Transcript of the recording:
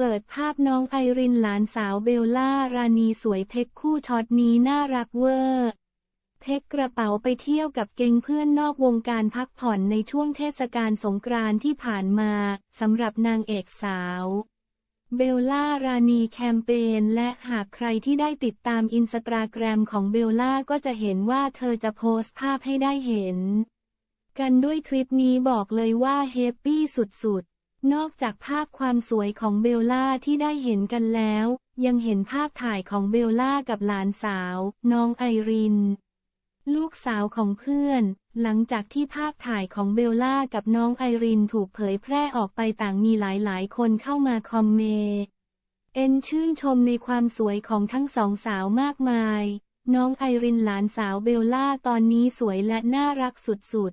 เปิดภาพน้องไอรินหลานสาวเบลล่ารานีสวยเทคคู่ช็อตนี้น่ารักเวอร์ เทคกระเป๋าไปเที่ยวกับเกงเพื่อนนอกวงการพักผ่อนในช่วงเทศกาลสงกรานต์ที่ผ่านมาสำหรับนางเอกสาว เบลล่ารานีแคมเปญและหากใครที่ได้ติดตามอินสตาแกรมของเบลล่าก็จะเห็นว่าเธอจะโพสต์ภาพให้ได้เห็น กันด้วยทริปนี้บอกเลยว่าแฮปปี้สุดๆ นอกจากภาพความสวยของเบลล่าที่ได้เห็นกันแล้ว ยังเห็นภาพถ่ายของเบลล่ากับหลานสาว น้องไอริน ลูกสาวของเพื่อน หลังจากที่ภาพถ่ายของเบลล่ากับน้องไอรินถูกเผยแพร่ออกไปต่างมีหลายๆ คนเข้ามาคอมเมเอ็นชื่นชมในความสวยของทั้งสองสาวมากมาย น้องไอรินหลานสาวเบลล่าตอนนี้สวยและน่ารักสุด